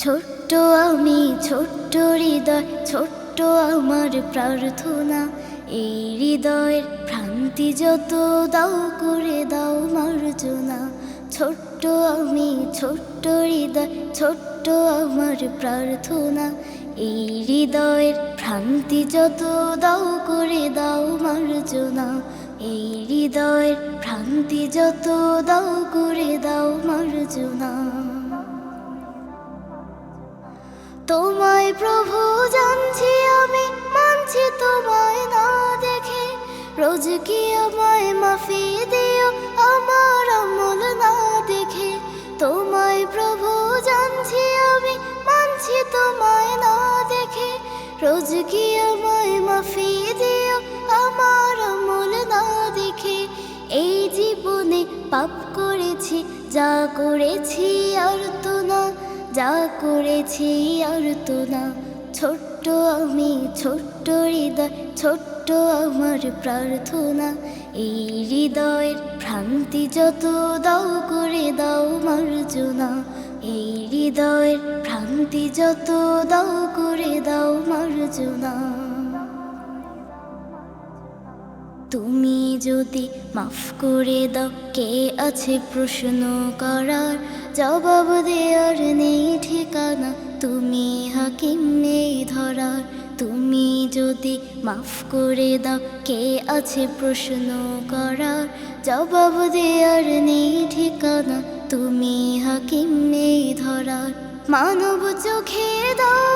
ছোট্ট আমি, ছোট্ট হৃদয়, ছোট্ট আমার প্রার্থনা। এই হৃদয়ের ভ্রান্তি যত, দাও করে দাও মার্জনা। ছোট্ট আমি, ছোট্ট হৃদয়, ছোট্ট আমার প্রার্থনা। এই হৃদয়ের ভ্রান্তি যত, দাও করে দাও মার্জনা। এই হৃদয়ের ভ্রান্তি যত, দাও করে দাও মার্জনা। তোমায় প্রভু জানছি আমি, মানছি তোমায় না দেখে। রোজ কি আমায় মাফি দিও, আমার আমল না দেখে। তোমায় প্রভু জানছি আমি, মানছি তোমায় না দেখে। রোজ কি আমায় মাফি দিও, আমার আমল না দেখে। এই জীবনে পাপ করেছি, যা করেছি আর তো না। যা করেছি আর তো না। ছোট্ট আমি, ছোট্ট হৃদয়, ছোট্ট আমার প্রার্থনা। এই হৃদয়ের ভ্রান্তি যত, দাও করে দাও মার্জনা। এই হৃদয়ের ভ্রান্তি যত, দাও করে দাও মার্জনা। তুমি যদি মাফ করে দাও, কে আছে প্রশ্ন করার? জবাব দেওয়ার নেই ঠিকানা, তুমি হাকিম নেই ধরার। তুমি যদি মাফ করে দাও, কে আছে প্রশ্ন করার? জবাব দেওয়ার নেই ঠিকানা, তুমি হাকিম নেই ধরার। মানব চোখে দাও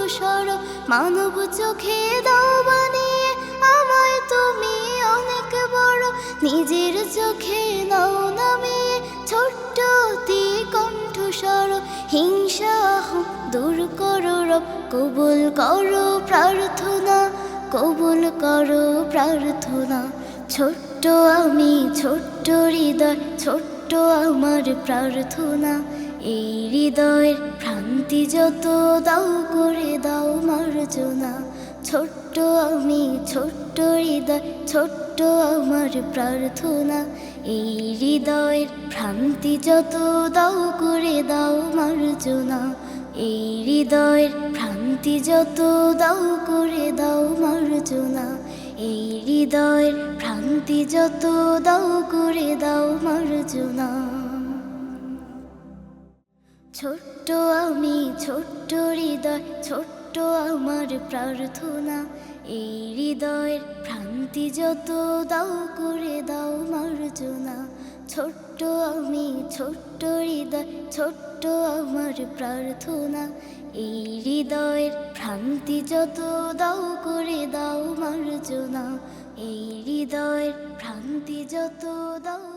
কণ্ঠস্বর মানব চোখে দাও বানিয়ে আমায় তুমি অনেক বড়। নিজের চোখে নাও নামিয়ে ছোট্ট অতি কণ্ঠস্বর হিংসা দূর করো রব, কবুল করো প্রার্থনা, কবুল করো প্রার্থনা। ছোট্ট আমি, ছোট্ট হৃদয়, ছোট্ট আমার প্রার্থনা। এই হৃদয়ের ভ্রান্তি যত দাও করে দাও মার্জনা। ছোট্ট আমি, ছোট্ট হৃদয়, ছোট্ট আমার প্রার্থনা। এই হৃদয়ের ভ্রান্তি যত দাও করে দাও মার্জনা। এই হৃদয়ের ভ্রান্তি যত দাও করে দাও মার্জনা। এই হৃদয়ের ভ্রান্তি যত দাও করে ছোট্ট আমি, ছোট্ট হৃদয়, ছোট্ট আমার প্রার্থনা। এই হৃদয়ের ভ্রান্তি যত, দাও করে দাও মার্জনা। ছোট্ট আমি, ছোট্ট হৃদয়, ছোট্ট আমার প্রার্থনা। এই হৃদয়ের ভ্রান্তি যত, দাও করে দাও মার্জনা। এই হৃদয়ের ভ্রান্তি যত, দাও